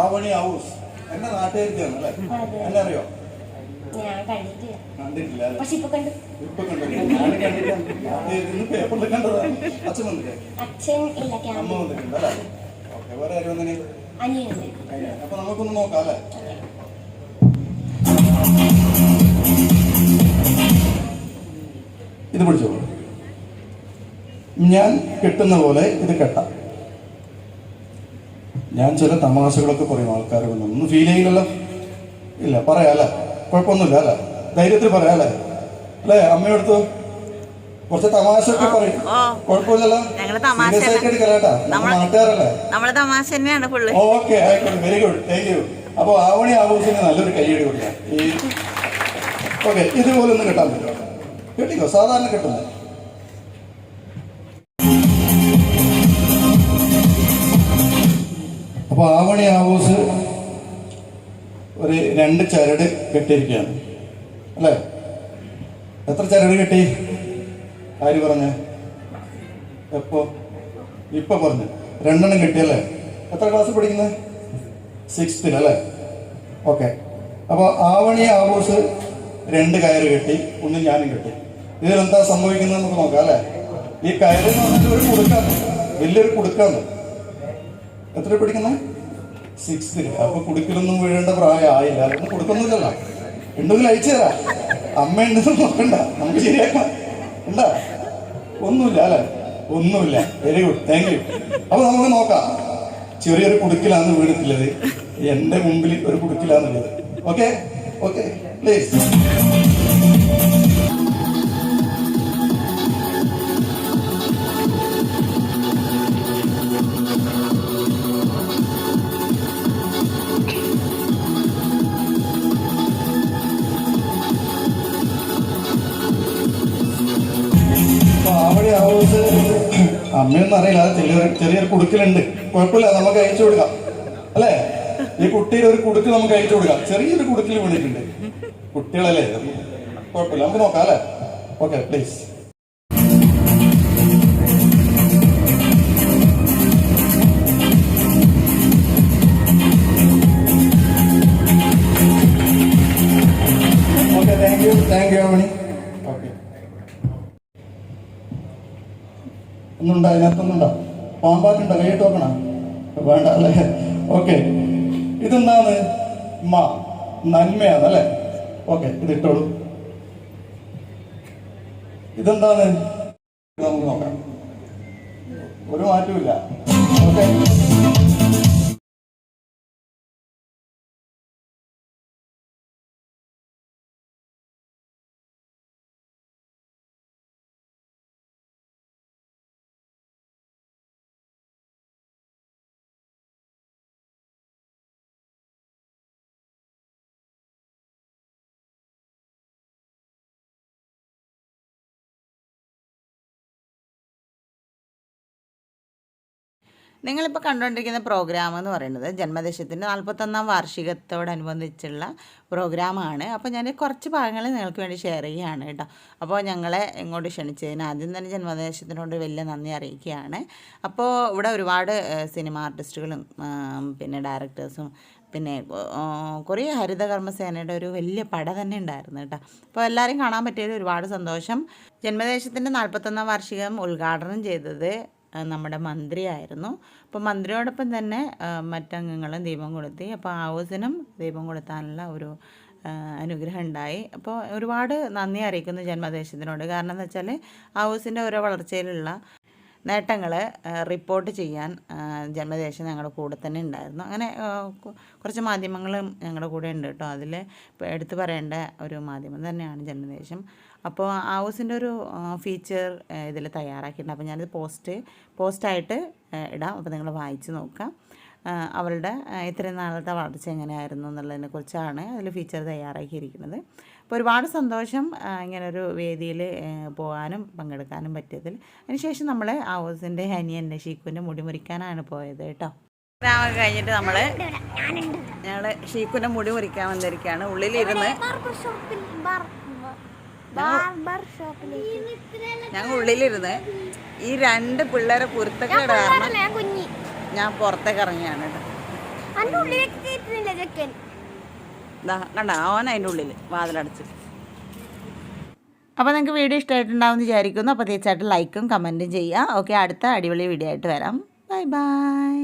Avani house. എന്നെ നാട്ടുകാരിക്കാണ് അല്ലേ. എന്നെ അറിയോ? കണ്ടിട്ടില്ല. ഇപ്പൊ ഞാൻ പേപ്പറിൽ അച്ഛൻ അമ്മ വന്നിട്ടുണ്ട് അല്ലേ? ഓക്കെ വേറെ ആരും വന്നിനി? അനിയുണ്ട് അപ്പൊ നമുക്കൊന്ന് നോക്കാം അല്ലേ? ഇത് പിടിച്ചോളൂ ഞാൻ കെട്ടുന്ന പോലെ ഇത് കെട്ടാം. ഞാൻ ചില തമാശകളൊക്കെ പറയും ആൾക്കാർ വന്ന് ഒന്നും ഫീൽ ചെയ്യില്ലല്ലോ ഇല്ല പറയാല്ലേ? കുഴപ്പമൊന്നുമില്ല അല്ലേ? ധൈര്യത്തിൽ പറയാല്ലേ? അല്ലേ അമ്മയെടുത്തു കുറച്ച് തമാശ ഒക്കെ പറയും. കുഴപ്പമില്ലല്ലോ? നാട്ടുകാരല്ലേ? ഓക്കെ ആയിക്കോട്ടെ. വെരി ഗുഡ് താങ്ക് യു അപ്പോൾ ആവണി ആഘോഷത്തിന് നല്ലൊരു കൈയ്യടി കൊടുക്കാം ഈ ഓക്കെ ഇതുപോലെ ഒന്ന് കിട്ടാൻ പറ്റുമോ? കിട്ടിക്കോ? സാധാരണ കിട്ടുന്നത്. അപ്പോൾ ആവണി ആവോസ് ഒരു രണ്ട് ചരട് കെട്ടിയിരിക്കുകയാണ്. അല്ലേ? എത്ര ചരട് കെട്ടി? ആര് പറഞ്ഞ? എപ്പോ? ഇപ്പൊ പറഞ്ഞു. രണ്ടെണ്ണം കിട്ടിയല്ലേ എത്ര ക്ലാസ് പഠിക്കുന്നത് സിക്സ്ത്തിൽ അല്ലേ? ഓക്കെ അപ്പോൾ ആവണി ആവോസ് രണ്ട് കയറ് കെട്ടി ഒന്ന് ഞാനും കെട്ടി. ഇതിലെന്താ സംഭവിക്കുന്നത് നമുക്ക് നോക്കാം അല്ലേ? ഈ കയറ് എന്ന് പറഞ്ഞാൽ ഒരു കുടുക്കാണ്. വലിയൊരു കുടുക്കാണ്. എത്ര പഠിക്കുന്നത് സിക്സ്ത്തിൽ അപ്പൊ കുടിക്കലൊന്നും വീഴേണ്ട പ്രായമായില്ല. അതൊന്നും കൊടുക്കൊന്നുമില്ലല്ലോ ഉണ്ടെങ്കിൽ അയച്ചു തരാം. അമ്മ ഉണ്ടെന്ന് നോക്കണ്ട നമുക്ക് ശരിയാക്കാം. ഉണ്ടാ? ഒന്നുമില്ല അല്ലെ? ഒന്നുമില്ല. വെരി ഗുഡ് താങ്ക് യു അപ്പൊ നമുക്ക് നോക്കാം. ചെറിയൊരു കുടുക്കിലാണ് വീണിട്ടുള്ളത്. എന്റെ മുമ്പിൽ ഒരു കുടുക്കിലാന്നുള്ളത് ഓക്കെ ഓക്കെ പ്ലീസ് അവിടെ ഹൗസ് അമ്മയൊന്നും അറിയില്ല അത് ചെറിയൊരു ചെറിയൊരു കുടുക്കലുണ്ട്. കുഴപ്പമില്ല നമുക്ക് അയച്ചു കൊടുക്കാം. അല്ലേ? ഈ കുട്ടിയുടെ ഒരു കുടുക്ക് നമുക്ക് അയച്ചു കൊടുക്കാം. ചെറിയൊരു കുടുക്കിൽ വീണിട്ടുണ്ട്. കുട്ടികളല്ലേ? കുഴപ്പമില്ല നമുക്ക് നോക്കാം അല്ലേ? ഓക്കെ പ്ലീസ് ഒന്നുണ്ടോ അതിനകത്തൊന്നുണ്ടോ പാമ്പാറ്റുണ്ടോ കൈയിട്ട് നോക്കണ? വേണ്ട അല്ലേ? ഓക്കെ ഇതെന്താണ്? മ. നന്മയാണ് അല്ലേ? ഓക്കെ ഇത് ഇട്ടോളൂ ഇതെന്താണ്? ഇത് നമുക്ക് നോക്കാം. ഒരു മാറ്റമില്ല ഓക്കെ നിങ്ങളിപ്പോൾ കണ്ടുകൊണ്ടിരിക്കുന്ന പ്രോഗ്രാം എന്ന് പറയുന്നത് ജന്മദേശത്തിന്റെ നാൽപ്പത്തൊന്നാം വാർഷികത്തോടനുബന്ധിച്ചുള്ള പ്രോഗ്രാമാണ് അപ്പോൾ ഞാൻ കുറച്ച് ഭാഗങ്ങൾ നിങ്ങൾക്ക് വേണ്ടി ഷെയർ ചെയ്യുകയാണ് കേട്ടോ. അപ്പോൾ ഞങ്ങളെ ഇങ്ങോട്ട് ക്ഷണിച്ചതിന് ആദ്യം തന്നെ ജന്മദേശത്തിനോട് വലിയ നന്ദി അറിയിക്കുകയാണ്. അപ്പോൾ ഇവിടെ ഒരുപാട് സിനിമ ആർട്ടിസ്റ്റുകളും പിന്നെ ഡയറക്ടേഴ്സും പിന്നെ കുറേ ഹരിതകർമ്മസേനയുടെ ഒരു വലിയ പട തന്നെ ഉണ്ടായിരുന്നു കേട്ടോ. അപ്പോൾ എല്ലാവരും കാണാൻ പറ്റിയതിൽ ഒരുപാട് സന്തോഷം. ജന്മദേശത്തിന്റെ നാൽപ്പത്തൊന്നാം വാർഷികം ഉദ്ഘാടനം ചെയ്തത് നമ്മുടെ മന്ത്രിയായിരുന്നു. അപ്പോൾ മന്ത്രിയോടൊപ്പം തന്നെ മറ്റംഗങ്ങളും ദീപം കൊളുത്തി. അപ്പോൾ ഹൗസിനും ദീപം കൊളുത്താനുള്ള ഒരു അനുഗ്രഹം ഉണ്ടായി. അപ്പോൾ ഒരുപാട് നന്ദി അറിയിക്കുന്നു ജന്മദേശത്തിനോട്. കാരണം എന്താ വെച്ചാൽ ഹൗസിന്റെ ഓരോ വളർച്ചയിലുള്ള നേട്ടങ്ങൾ റിപ്പോർട്ട് ചെയ്യാൻ ജന്മദേശം ഞങ്ങളുടെ കൂടെ തന്നെ ഉണ്ടായിരുന്നു. അങ്ങനെ കുറച്ച് മാധ്യമങ്ങളും ഞങ്ങളുടെ കൂടെ ഉണ്ട് കേട്ടോ. അതിൽ എടുത്തു പറയേണ്ട ഒരു മാധ്യമം തന്നെയാണ് ജന്മദേശം. അപ്പോൾ ഹൗസിന്റെ ഒരു ഫീച്ചർ ഇതിൽ തയ്യാറാക്കിയിട്ടുണ്ട്. അപ്പോൾ ഞാനിത് പോസ്റ്റ് പോസ്റ്റായിട്ട് ഇടാം. അപ്പോൾ നിങ്ങൾ വായിച്ച് നോക്കാം. അവളുടെ ഇത്രയും നാളത്തെ വളർച്ച എങ്ങനെയായിരുന്നു എന്നുള്ളതിനെ കുറിച്ചാണ് അതിൽ ഫീച്ചർ തയ്യാറാക്കിയിരിക്കുന്നത്. അപ്പോൾ ഒരുപാട് സന്തോഷം ഇങ്ങനൊരു വേദിയിൽ പോകാനും പങ്കെടുക്കാനും പറ്റിയതിൽ. അതിനുശേഷം നമ്മൾ ഹൗസിന്റെ ഹനിയന്റെ ഷീക്കുവിന്റെ മുടി മുറിക്കാനാണ് പോയത് കേട്ടോ. പ്രോഗ്രാമൊക്കെ കഴിഞ്ഞിട്ട് നമ്മൾ ഞങ്ങൾ ഷീക്കുവിന്റെ മുടി മുറിക്കാൻ വന്നിരിക്കുകയാണ്. ഉള്ളിലിരുന്ന് ഞങ്ങൾ ഉള്ളിലിരുന്ന് ഈ രണ്ട് പിള്ളേരെ കുരുത്തക്കേട് കാരണം ഞാൻ പുറത്തേക്ക് ഇറങ്ങിയാണ് അപ്പൊ കണ്ട അതിന്റെ ഉള്ളിൽ വാതിലടച്ച്. അപ്പോൾ നിങ്ങൾക്ക് വീഡിയോ ഇഷ്ടമായിട്ടുണ്ടാവും വിചാരിക്കുന്നു. അപ്പോൾ തീർച്ചയായിട്ടും ലൈക്കും കമന്റും ചെയ്യുക. ഓക്കെ അടുത്ത അടിപൊളി വീഡിയോ ആയിട്ട് വരാം. Bye bye